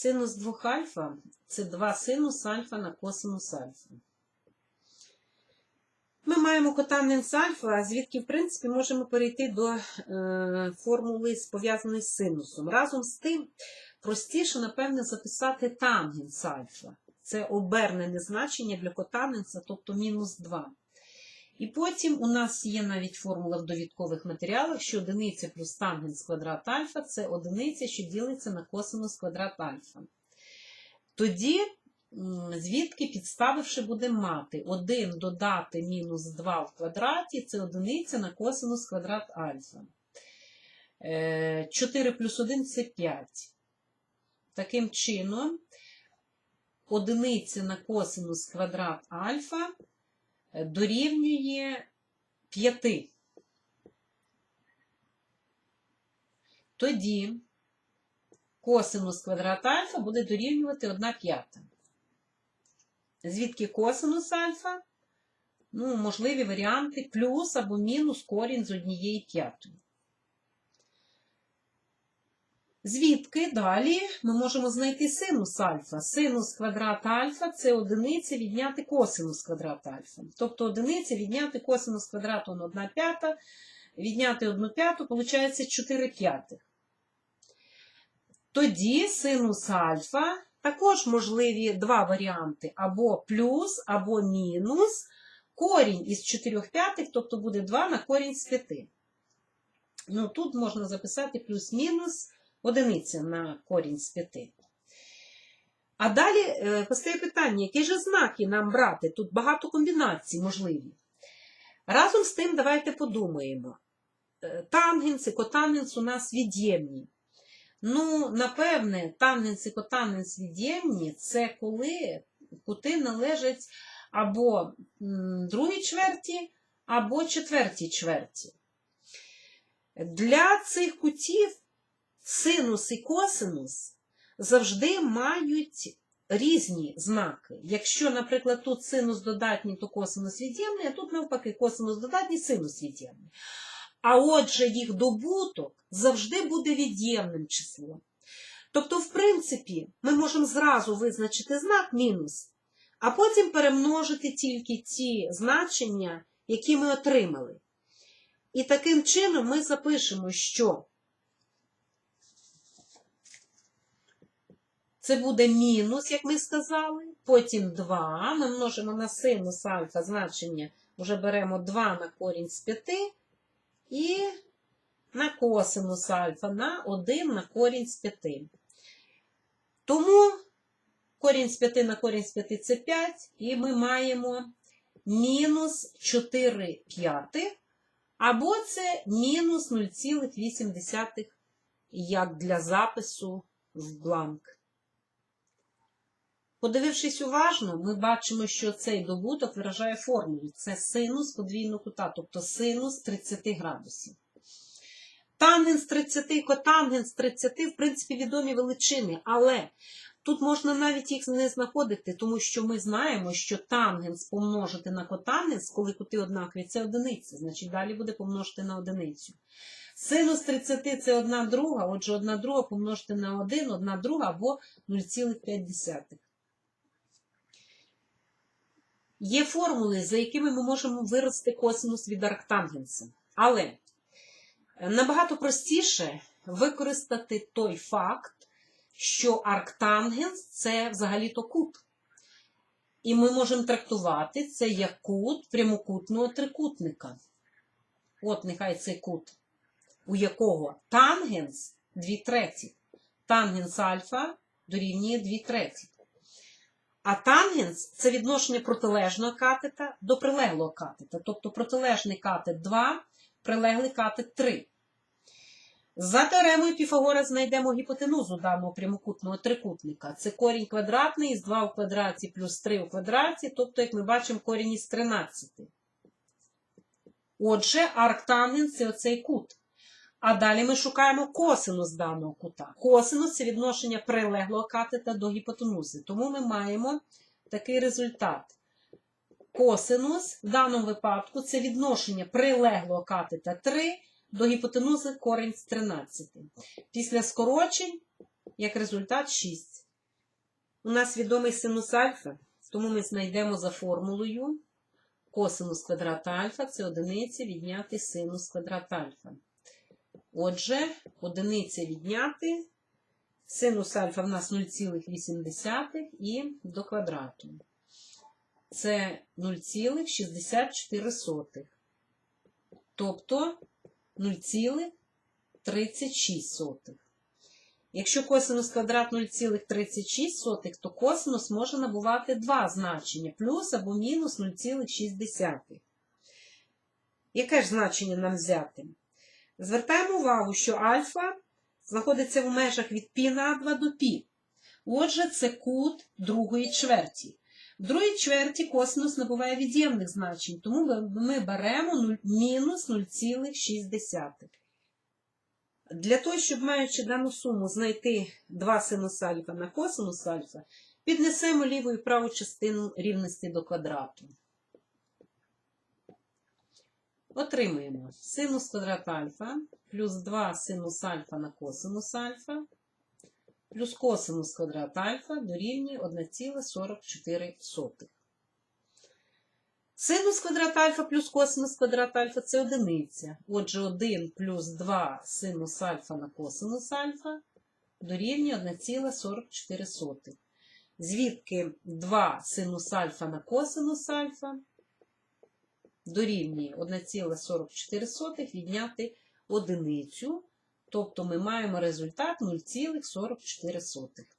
Синус 2 альфа це 2 синус альфа на косинус альфа. Ми маємо котангенс альфа, звідки, в принципі, можемо перейти до е, формули, пов'язаної з синусом. Разом з тим, простіше, напевне, записати тангенс альфа. Це обернене значення для котангенса, тобто мінус 2. І потім у нас є навіть формула в довідкових матеріалах, що одиниця плюс тангенс квадрат альфа це одиниця, що ділиться на косинус квадрат альфа. Тоді, звідки підставивши, будемо мати 1 додати мінус 2 в квадраті це одиниця на косинус квадрат альфа. Е, 4 плюс 1 це 5. Таким чином, одиниця на косинус квадрат альфа е, дорівнює 5. Тоді косинус квадрат альфа буде дорівнювати 1 п'ята. Звідки косинус альфа? Ну, можливі варіанти плюс або мінус корінь з однієї п'ятої. Звідки далі ми можемо знайти синус альфа. Синус квадрат альфа це одиниця відняти косинус квадрат альфа. Тобто одиниця відняти косинус квадрату на 1 п'ята, відняти 1 п'яту, виходить 4 п'ятих. Тоді синус альфа також можливі два варіанти: або плюс, або мінус. Корінь із 4 п'ятих, тобто буде 2 на корінь з 5. Ну, тут можна записати плюс-мінус одиниця на корінь з 5. А далі е, постає питання, які ж знаки нам брати? Тут багато комбінацій можливі. Разом з тим, давайте подумаємо. Е, Тангенс і котангенс у нас від'ємні. Ну, напевне, тангенс і котангенс від'ємні це коли кути належать або другій чверті, або четвертій чверті. Для цих кутів синус і косинус завжди мають різні знаки. Якщо, наприклад, тут синус додатній, то косинус від'ємний, а тут навпаки косинус додатній, синус від'ємний. А отже, їх добуток завжди буде від'ємним числом. Тобто, в принципі, ми можемо зразу визначити знак мінус, а потім перемножити тільки ті значення, які ми отримали. І таким чином ми запишемо, що це буде мінус, як ми сказали, потім 2. Ми множимо на синус альфа значення, вже беремо 2 на корінь з 5 і на косинус альфа на 1 на корінь з 5. Тому корінь з 5 на корінь з 5 це 5, і ми маємо мінус 4 п'ятих, або це мінус 0,8, як для запису в бланк. Подивившись уважно, ми бачимо, що цей добуток виражає формулу. Це синус подвійного кута, тобто синус 30 градусів. Тангенс 30, котангенс 30, в принципі, відомі величини, але тут можна навіть їх не знаходити, тому що ми знаємо, що тангенс помножити на котангенс, коли кути однакові, це одиниця, значить далі буде помножити на одиницю. Синус 30 це 1 друга, отже, 1 друга помножити на 1, 1 друга або 0,5. Є формули, за якими ми можемо вирости косинус від арктангенса. Але набагато простіше використати той факт, що арктангенс це взагалі-то кут. І ми можемо трактувати це як кут прямокутного трикутника. От нехай цей кут, у якого тангенс 2 треті. Тангенс альфа дорівнює 2 треті. А тангенс це відношення протилежного катета до прилеглого катета. Тобто протилежний катет 2, прилеглий катет 3. За теоремою Піфагора знайдемо гіпотенузу даного прямокутного трикутника. Це корінь квадратний із 2 у квадраті плюс 3 у квадраті, тобто, як ми бачимо, корінь із 13. Отже, арктангенс це оцей кут. А далі ми шукаємо косинус даного кута. Косинус це відношення прилеглого катета до гіпотенузи. Тому ми маємо такий результат. Косинус в даному випадку це відношення прилеглого катета 3 до гіпотенузи корінь з 13. Після скорочень, як результат, 6. У нас відомий синус альфа, тому ми знайдемо за формулою косинус квадрата альфа це одиниця відняти синус квадрата альфа. Отже, одиниця відняти синус альфа в нас 0,8 і до квадрату. Це 0,64. Тобто 0,36. Якщо косинус квадрат 0,36, то косинус може набувати два значення плюс або мінус 0,6. Яке ж значення нам взяти? Звертаємо увагу, що альфа знаходиться в межах від π на 2 до π. Отже, це кут другої чверті. В другій чверті косинус набуває від'ємних значень, тому ми- беремо мінус 0,6. Для того, щоб маючи дану суму знайти 2 синус альфа на косинус альфа, піднесемо ліву і праву частину рівності до квадрату. Отримуємо синус квадрат альфа плюс 2 синус альфа на косинус альфа плюс косинус квадрат альфа дорівнює 1,44. Синус квадрат альфа плюс косинус квадрат альфа це одиниця. Отже, 1 плюс 2 синус альфа на косинус альфа дорівнює 1,44. Звідки 2 синус альфа на косинус альфа дорівнює 1,44 відняти одиницю. Тобто ми маємо результат 0,44.